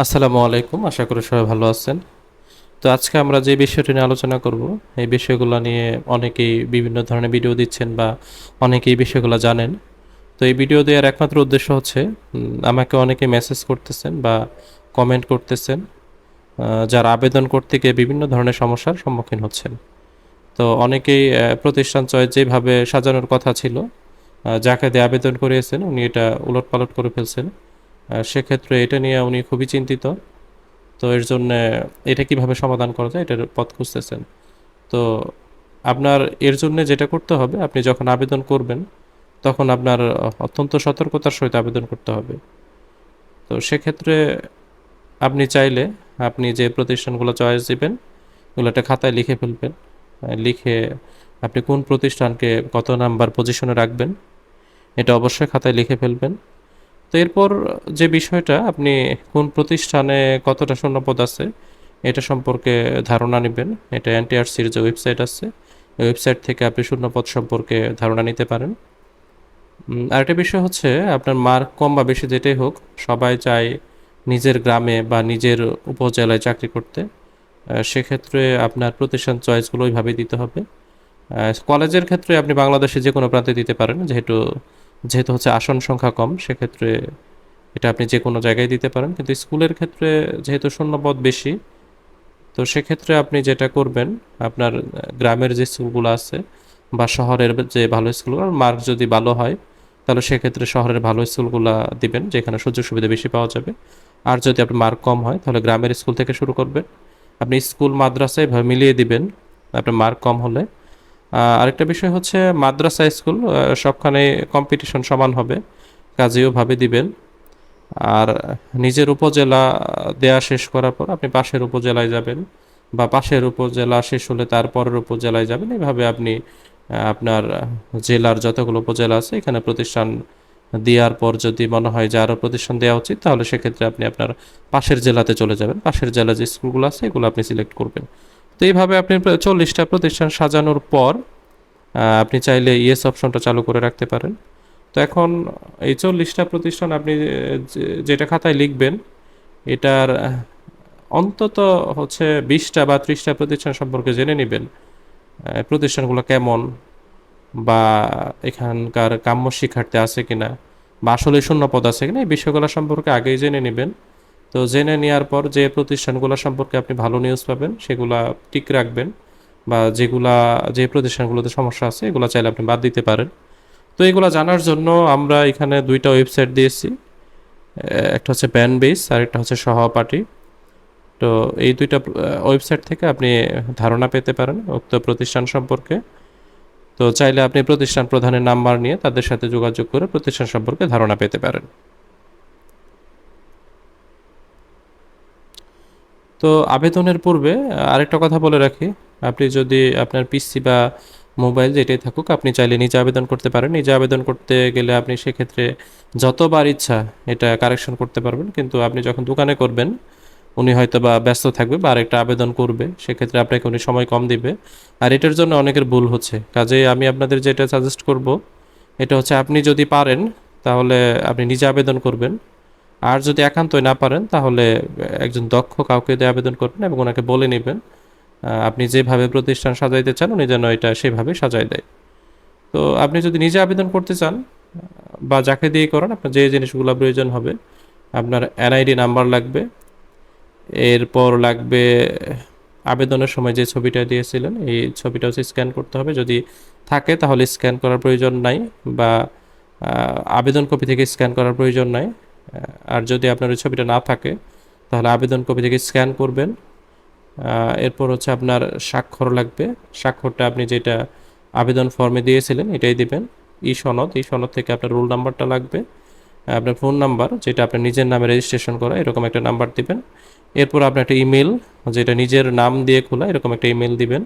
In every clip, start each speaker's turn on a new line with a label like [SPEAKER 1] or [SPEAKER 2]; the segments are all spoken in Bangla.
[SPEAKER 1] আসসালামু আলাইকুম, আশা করি সবাই ভালো আছেন। তো আজকে আমরা যে বিষয়টি নিয়ে আলোচনা করব, এই বিষয়গুলো নিয়ে অনেকেই বিভিন্ন ধরনের ভিডিও দিচ্ছেন বা অনেকেই বিষয়গুলো জানেন। তো এই ভিডিও দেওয়ার একমাত্র উদ্দেশ্য হচ্ছে আমাকে অনেকে মেসেজ করতেছেন বা কমেন্ট করতেছেন যারা আবেদন করতে গিয়ে বিভিন্ন ধরনের সমস্যার সম্মুখীন হচ্ছেন। তো অনেকেই প্রতিষ্ঠান চয়েস যেভাবে সাজানোর কথা ছিল যাকে দিয়ে আবেদন করিয়েছেন, উনি এটা উলট পালট করে ফেলছেন। সেক্ষেত্রে এটা নিয়ে উনি খুবই চিন্তিত। তো এর জন্য এটা কীভাবে সমাধান করা যায় এটার পথ খুঁজতেছেন। তো আপনার এর জন্য যেটা করতে হবে, আপনি যখন আবেদন করবেন, তখন আপনার অত্যন্ত সতর্কতার সহিত আবেদন করতে হবে। তো সেক্ষেত্রে আপনি চাইলে আপনি যে প্রতিষ্ঠানগুলো চয়েস দিবেন ওগুলো একটা খাতায় লিখে ফেলবেন। লিখে আপনি কোন প্রতিষ্ঠানকে কত নাম্বার পজিশনে রাখবেন, এটা অবশ্যই খাতায় লিখে ফেলবেন। তো এরপর যে বিষয়টা, আপনি কোন প্রতিষ্ঠানে কতটা শূন্যপদ আছে, এটা সম্পর্কে ধারণা নেবেন। এটা এনটিআরসির যে ওয়েবসাইট আছে ওয়েবসাইট থেকে আপনি শূন্যপদ সম্পর্কে ধারণা নিতে পারেন। আরেকটা বিষয় হচ্ছে, আপনার মার্ক কম বা বেশি যেটাই হোক, সবাই চায় নিজের গ্রামে বা নিজের উপজেলায় চাকরি করতে। সেক্ষেত্রে আপনার প্রতিষ্ঠান চয়েসগুলো ওইভাবেই দিতে হবে। কলেজের ক্ষেত্রে আপনি বাংলাদেশে যে কোনো প্রান্তে দিতে পারেন, যেহেতু যেহেতু হচ্ছে আসন সংখ্যা কম, সেক্ষেত্রে এটা আপনি যে কোনো জায়গায় দিতে পারেন। কিন্তু স্কুলের ক্ষেত্রে যেহেতু শূন্যপদ বেশি, তো সেক্ষেত্রে আপনি যেটা করবেন, আপনার গ্রামের যে স্কুলগুলো আছে বা শহরের যে ভালো স্কুলগুলো মার্ক যদি ভালো হয়, তাহলে সেক্ষেত্রে শহরের ভালো স্কুলগুলো দিবেন, যেখানে সুযোগ সুবিধা বেশি পাওয়া যাবে। আর যদি আপনার মার্ক কম হয়, তাহলে গ্রামের স্কুল থেকে শুরু করবেন। আপনি স্কুল, মাদ্রাসা এভাবে মিলিয়ে দিবেন, আপনার মার্ক কম হলে। আরেকটা বিষয় হচ্ছে মাদ্রাসা স্কুল সবখানে কম্পিটিশন সমান হবে, কাজেও ভাবে দিবেন। আর নিজের উপজেলা দেয়া শেষ করার পর আপনি পাশের উপজেলায় যাবেন বা পাশের উপজেলা শেষ হলে তারপরের উপজেলায় যাবেন। এইভাবে আপনি আপনার জেলার যতগুলো উপজেলা আছে, এখানে প্রতিষ্ঠান দেওয়ার পর যদি মনে হয় যে আরও প্রতিষ্ঠান দেওয়া উচিত, তাহলে সেক্ষেত্রে আপনি আপনার পাশের জেলাতে চলে যাবেন। পাশের জেলা যে স্কুলগুলো আছে, এগুলো আপনি সিলেক্ট করবেন। তো এইভাবে আপনি চল্লিশটা প্রতিষ্ঠান সাজানোর পর আপনি চাইলে ইয়েস অপশনটা চালু করে রাখতে পারেন। তো এখন এই চল্লিশটা প্রতিষ্ঠান আপনি যেটা খাতায় লিখবেন, এটার অন্তত হচ্ছে বিশটা বা ত্রিশটা প্রতিষ্ঠান সম্পর্কে জেনে নেবেন প্রতিষ্ঠানগুলো কেমন বা এখানকার কাম্য শিক্ষার্থী আছে কিনা বা আসলে শূন্য পদ আছে কিনা, এই বিষয়গুলো সম্পর্কে আগেই জেনে নেবেন। তো জেনে নেওয়ার পর যে প্রতিষ্ঠানগুলো সম্পর্কে আপনি ভালো নিউজ পাবেন, সেগুলা ঠিক রাখবেন বা যেগুলা, যে প্রতিষ্ঠানগুলোতে সমস্যা আছে, এগুলো চাইলে আপনি বাদ দিতে পারেন। তো এগুলো জানার জন্য আমরা এখানে দুইটা ওয়েবসাইট দিয়েছি। একটা হচ্ছে ব্যান বেস আর একটা হচ্ছে সহপাঠী। তো এই দুইটা ওয়েবসাইট থেকে আপনি ধারণা পেতে পারেন উক্ত প্রতিষ্ঠান সম্পর্কে। তো চাইলে আপনি প্রতিষ্ঠান প্রধানের নাম্বার নিয়ে তাদের সাথে যোগাযোগ করে প্রতিষ্ঠান সম্পর্কে ধারণা পেতে পারেন। তো আবেদনের পূর্বে আরেকটা কথা বলে রাখি। আপনি যদি আপনার পিসি বা মোবাইল যেটাই থাকুক, আপনি চাইলে নিজে আবেদন করতে পারেন। নিজে আবেদন করতে গেলে আপনি সেক্ষেত্রে যতবার ইচ্ছা এটা কারেকশন করতে পারবেন। কিন্তু আপনি যখন দোকানে করবেন, উনি হয়তো বা ব্যস্ত থাকবে বা আরেকটা আবেদন করবে, সেক্ষেত্রে আপনাকে উনি সময় কম দিবে। আর এটার জন্য অনেকের ভুল হচ্ছে। কাজেই আমি আপনাদের যেটা সাজেস্ট করব, এটা হচ্ছে আপনি যদি পারেন, তাহলে আপনি নিজে আবেদন করবেন। আর যদি একান্তই না পারেন, তাহলে একজন দক্ষ কাউকে দিয়ে আবেদন করবেন এবং ওনাকে বলে নেবেন আপনি যেভাবে প্রতিষ্ঠান সাজাইতে চান, উনি যেন এটা সেভাবে সাজাই দেয়। তো আপনি যদি নিজে আবেদন করতে চান বা যাকে দিয়ে করেন, আপনার যে জিনিসগুলো প্রয়োজন হবে, আপনার এনআইডি নাম্বার লাগবে, এরপর লাগবে, আবেদনের সময় যে ছবিটা দিয়েছিলেন, এই ছবিটা হচ্ছে স্ক্যান করতে হবে। যদি থাকে, তাহলে স্ক্যান করার প্রয়োজন নাই, বা আবেদন কপি থেকে স্ক্যান করার প্রয়োজন নাই। আর যদি আপনার ওই ছবিটা না থাকে, তাহলে আবেদন কপি থেকে স্ক্যান করবেন। এরপর হচ্ছে আপনার স্বাক্ষর লাগবে। স্বাক্ষরটা আপনি যেটা আবেদন ফর্মে দিয়েছিলেন, এটাই দিবেন। ই সনদ এই সনদ থেকে আপনার রোল নাম্বারটা লাগবে। আপনার ফোন নাম্বার যেটা আপনার নিজের নামে রেজিস্ট্রেশন করা, এরকম একটা নাম্বার দিবেন। এরপর আপনার একটা ইমেল যেটা নিজের নাম দিয়ে খোলা, এরকম একটা ইমেল দিবেন।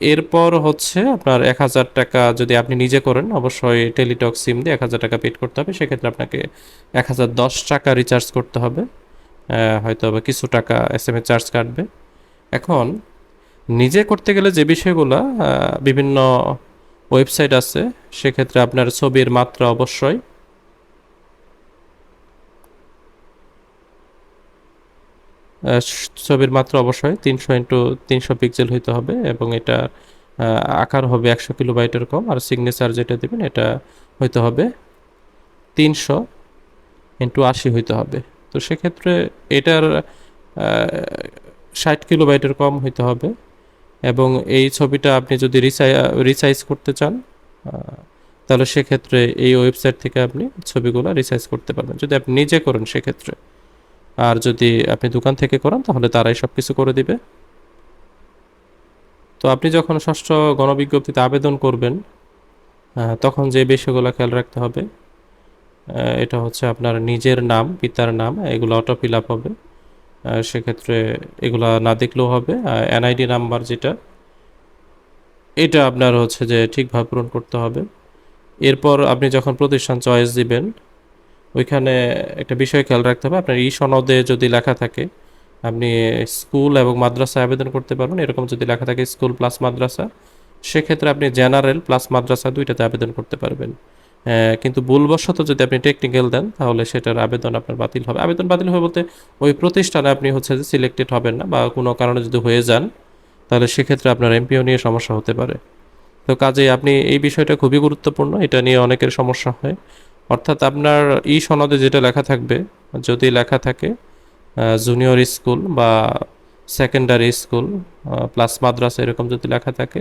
[SPEAKER 1] এরপর হচ্ছে আপনার এক হাজার টাকা যদি আপনি নিজে করেন, অবশ্যই টেলিটক সিম দিয়ে এক হাজার টাকা পেড করতে হবে। সেক্ষেত্রে আপনাকে এক হাজার দশ টাকা রিচার্জ করতে হবে। হয়তো বা কিছু টাকা এস এম এ চার্জ কাটবে। এখন নিজে করতে গেলে যে বিষয়গুলো বিভিন্ন ওয়েবসাইট আছে, সেক্ষেত্রে আপনার ছবির মাত্রা অবশ্যই ছবির মাত্রা অবশ্যই তিনশো ইন্টু তিনশো পিক্সেল হইতে হবে এবং এটা আকার হবে একশো কিলোবাইটের কম আর সিগনেচার যেটা দেবেন এটা হইতে হবে তিনশো ইন্টু আশি হইতে হবে। তো সেক্ষেত্রে এটার ষাট কিলোবাইটের কম হইতে হবে এবং এই ছবিটা আপনি যদি রিসাই, রিসাইজ করতে চান তাহলে সেক্ষেত্রে এই ওয়েবসাইট থেকে আপনি ছবিগুলো রিসাইজ করতে পারবেন। যদি আপনি নিজে করেন সেক্ষেত্রে। আর যদি আপনি দোকান থেকে করান, তাহলে তারাই সব কিছু করে দিবে। তো আপনি যখন ষষ্ঠ গণবিজ্ঞপ্তিতে আবেদন করবেন তখন যে বিষয়গুলো খেয়াল রাখতে হবে এটা হচ্ছে আপনার নিজের নাম, পিতার নাম, এগুলো অটো ফিল আপ হবে সেক্ষেত্রে এগুলা না দেখলেও হবে। এনআইডি নাম্বার যেটা, এটা আপনার হচ্ছে যে ঠিকভাবে পূরণ করতে হবে। এরপর আপনি যখন প্রতিষ্ঠান চয়েস দিবেন ওইখানে একটা বিষয় খেয়াল রাখতে হবে। আপনার ই সনদে যদি লেখা থাকে, আপনি স্কুল এবং মাদ্রাসা আবেদন করতে পারবেন। এরকম যদি লেখা থাকে স্কুল প্লাস মাদ্রাসা, সেক্ষেত্রে আপনি জেনারেল প্লাস মাদ্রাসা দুইটাতে আবেদন করতে পারবেন। কিন্তু ভুলবশত যদি আপনি টেকনিক্যাল দেন, তাহলে সেটার আবেদন আপনার বাতিল হবে। আবেদন বাতিল হবে বলতে ওই প্রতিষ্ঠানে আপনি হচ্ছে যে সিলেক্টেড হবেন না বা কোনো কারণে যদি হয়ে যান, তাহলে সেক্ষেত্রে আপনার এমপিও নিয়ে সমস্যা হতে পারে। তো কাজেই আপনি এই বিষয়টা খুবই গুরুত্বপূর্ণ। এটা নিয়ে অনেকের সমস্যা হয়। অর্থাৎ আপনার ই সনদে যেটা লেখা থাকবে, যদি লেখা থাকে জুনিয়র স্কুল বা সেকেন্ডারি স্কুল প্লাস মাদ্রাসা এরকম যদি লেখা থাকে,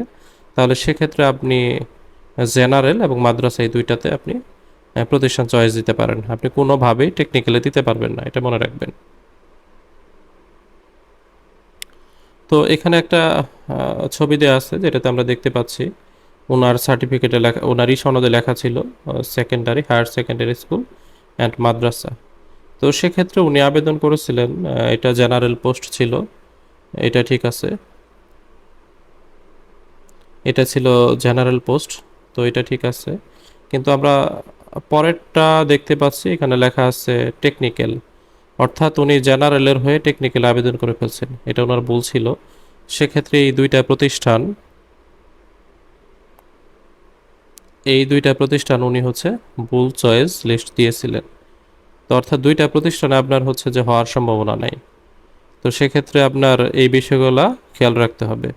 [SPEAKER 1] তাহলে সেক্ষেত্রে আপনি জেনারেল এবং মাদ্রাসা এই দুইটাতে আপনি প্রতিষ্ঠান চয়েস দিতে পারেন। আপনি কোনোভাবেই টেকনিক্যালি দিতে পারবেন না, এটা মনে রাখবেন। তো এখানে একটা ছবি দেওয়া আছে, যেটাতে আমরা দেখতে পাচ্ছি ওনার সার্টিফিকেটে লেখা, ওনারই সনদে লেখা ছিল secondary higher secondary school and madrasa. তো সেক্ষেত্রে উনি আবেদন করেছিলেন এটা জেনারেল পোস্ট ছিল, এটা ঠিক আছে। এটা ছিল জেনারেল পোস্ট তো এটা ঠিক আছে। কিন্তু আমরা পরেরটা দেখতে পাচ্ছি, এখানে লেখা আছে টেকনিক্যাল অর্থাৎ উনি জেনারেলের হয়ে টেকনিক্যাল আবেদন করে ফেলছেন, এটা ওনার ভুল ছিল। সেক্ষেত্রে এই দুইটা প্রতিষ্ঠান এই দুইটা প্রতিষ্ঠান উনি হচ্ছে ভুল চয়েস লিস্ট দিয়েছিলেন। তো অর্থাৎ দুইটা প্রতিষ্ঠানে আপনার হচ্ছে যে হওয়ার সম্ভাবনা নাই। তো সেক্ষেত্রে আপনার এই বিষয়গুলো খেয়াল রাখতে হবে।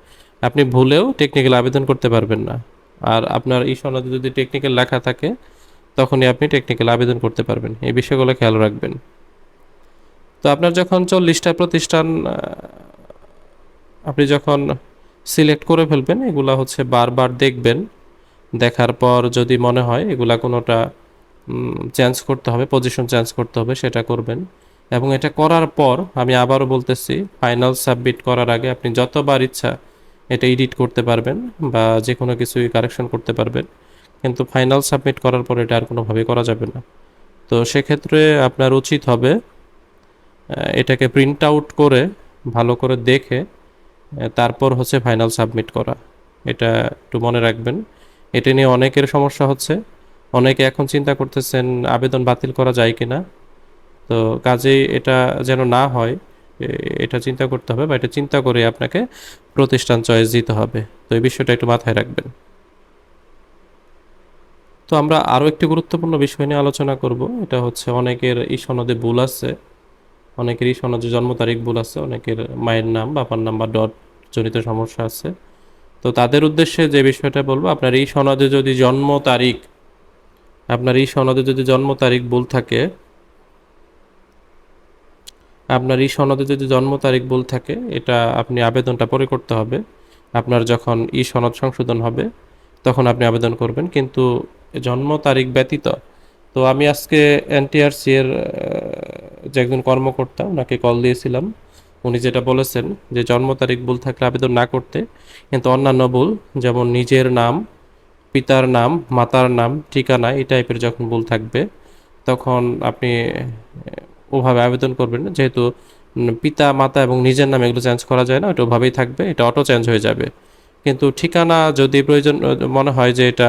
[SPEAKER 1] আপনি ভুলেও টেকনিক্যাল আবেদন করতে পারবেন না। আর আপনার এই সনদে যদি টেকনিক্যাল লেখা থাকে, তখনই আপনি টেকনিক্যাল আবেদন করতে পারবেন। এই বিষয়গুলো খেয়াল রাখবেন। তো আপনার যখন চল্লিশটা প্রতিষ্ঠান আপনি যখন সিলেক্ট করে ফেলবেন, এগুলা হচ্ছে বারবার দেখবেন। দেখার পর যদি মনে হয় এগুলা কোনোটা চেঞ্জ করতে হবে পজিশন চেঞ্জ করতে হবে, সেটা করবেন। এবং এটা করার পর আমি আবারও বলতেছি ফাইনাল সাবমিট করার আগে আপনি যতবার ইচ্ছা এটা এডিট করতে পারবেন বা যে কোনো কিছুই কারেকশন করতে পারবেন। কিন্তু ফাইনাল সাবমিট করার পর এটা আর কোনোভাবেই করা যাবে না। তো সেক্ষেত্রে আপনার উচিত হবে এটাকে প্রিন্ট আউট করে, ভালো করে দেখে তারপর হচ্ছে ফাইনাল সাবমিট করা। এটা একটু মনে রাখবেন। এটা নিয়ে অনেকের সমস্যা হচ্ছে। অনেকে এখন চিন্তা করতেছেন, আবেদন বাতিল করা যায় কি না তো কাজেই এটা যেন না হয় এটা চিন্তা করতে হবে বা এটা চিন্তা করে আপনাকে প্রতিষ্ঠান চয়েস দিতে হবে। তো এই বিষয়টা একটু মাথায় রাখবেন। তো আমরা আরও একটি গুরুত্বপূর্ণ বিষয় নিয়ে আলোচনা করব। এটা হচ্ছে অনেকের এই সনদে ভুল আছে, অনেকের এই সনদে জন্ম তারিখ ভুল আছে, অনেকের মায়ের নাম, বাবার নাম বা ডট জনিত সমস্যা আছে। তো তাদের উদ্দেশ্যে যে বিষয়টা বলব, আপনার এই সনদে যদি জন্ম তারিখ, আপনার এই সনদে যদি জন্ম তারিখ ভুল থাকে, আপনার এই সনদে যদি জন্ম তারিখ ভুল থাকে, এটা আপনি আবেদনটা পরে করতে হবে। আপনার যখন ই সনদ সংশোধন হবে, তখন আপনি আবেদন করবেন। কিন্তু জন্ম তারিখ ব্যতীত, তো আমি আজকে এনটিআরসি এর যে একজন কর্মকর্তা, ওনাকে কল দিয়েছিলাম। উনি যেটা বলেছেন যে জন্ম তারিখ ভুল থাকলে আবেদন না করতে, কিন্তু অন্যান্য ভুল, যেমন নিজের নাম, পিতার নাম, মাতার নাম, ঠিকানা, এই টাইপের যখন ভুল থাকবে, তখন আপনি ওভাবে আবেদন করবেন যেহেতু পিতা, মাতা এবং নিজের নাম এগুলো চেঞ্জ করা যায় না ওটা ওভাবেই থাকবে, এটা অটো চেঞ্জ হয়ে যাবে। কিন্তু ঠিকানা যদি প্রয়োজন, মনে হয় যে এটা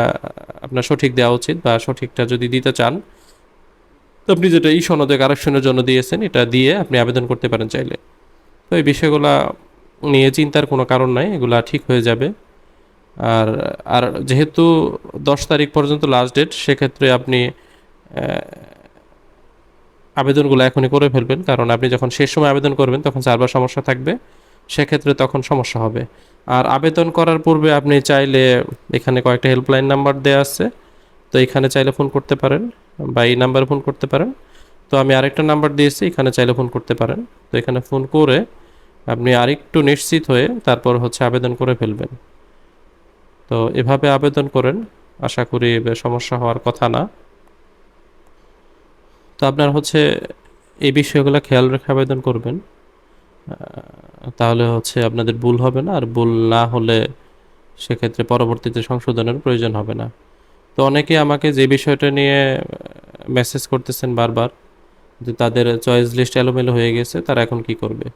[SPEAKER 1] আপনার সঠিক দেওয়া উচিত বা সঠিকটা যদি দিতে চান আপনি যেটা এই সনদে কারেকশনের জন্য দিয়েছেন, এটা দিয়ে আপনি আবেদন করতে পারেন চাইলে। তো এই বিষয়গুলা নিয়ে চিন্তার কোনো কারণ নাই, এগুলা ঠিক হয়ে যাবে। আর আর যেহেতু দশ তারিখ পর্যন্ত লাস্ট ডেট সেক্ষেত্রে আপনি আবেদনগুলো এখনই করে ফেলবেন। কারণ আপনি যখন শেষ সময় আবেদন করবেন, তখন সার্ভার সমস্যা থাকবে। সেক্ষেত্রে তখন সমস্যা হবে। আর আবেদন করার পূর্বে আপনি চাইলে এখানে কয়েকটা হেল্পলাইন নাম্বার দেওয়া আছে। তো এখানে চাইলে ফোন করতে পারেন বা এই নাম্বারে ফোন করতে পারেন। তো আমি আরেকটা নাম্বার দিয়েছি, এখানে চাইলে ফোন করতে পারেন। তো এখানে ফোন করে আপনি আরেকটু নিশ্চিত হয়ে তারপর হচ্ছে আবেদন করে ফেলবেন। তো এভাবে আবেদন করেন, আশা করি সমস্যা হওয়ার কথা না। তো আপনার হচ্ছে এই বিষয়গুলো খেয়াল রেখে আবেদন করবেন। তাহলে হচ্ছে আপনাদের ভুল হবে না, আর ভুল না হলে সেক্ষেত্রে পরবর্তীতে সংশোধনের প্রয়োজন হবে না। তো অনেকে আমাকে যে বিষয়টা নিয়ে মেসেজ করতেছেন বারবার, যে তাদের চয়েস লিস্ট এলোমেলো হয়ে গেছে, তারা এখন কি করবে?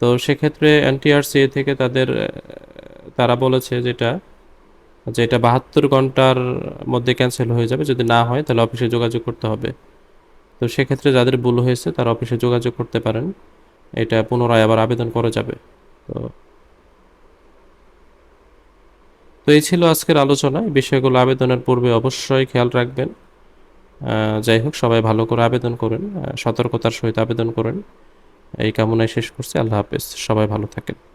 [SPEAKER 1] তো সেক্ষেত্রে এনটিআরসিএ থেকে তাদের তারা বলেছে যেটা, যে এটা বাহাত্তর ঘণ্টার মধ্যে ক্যান্সেল হয়ে যাবে। যদি না হয়, তাহলে অফিসে যোগাযোগ করতে হবে। তো সেক্ষেত্রে যাদের ভুল হয়েছে, তারা অফিসে যোগাযোগ করতে পারেন। এটা পুনরায় আবার আবেদন করা যাবে। তো তো এই ছিল আজকের আলোচনা। বিষয়গুলো আবেদনের পূর্বে অবশ্যই খেয়াল রাখবেন। যাই হোক, সবাই ভালো করে আবেদন করেন সতর্কতার সহিত আবেদন করেন। এই কামনায় শেষ করছি। আল্লাহ হাফেজ। সবাই ভালো থাকেন।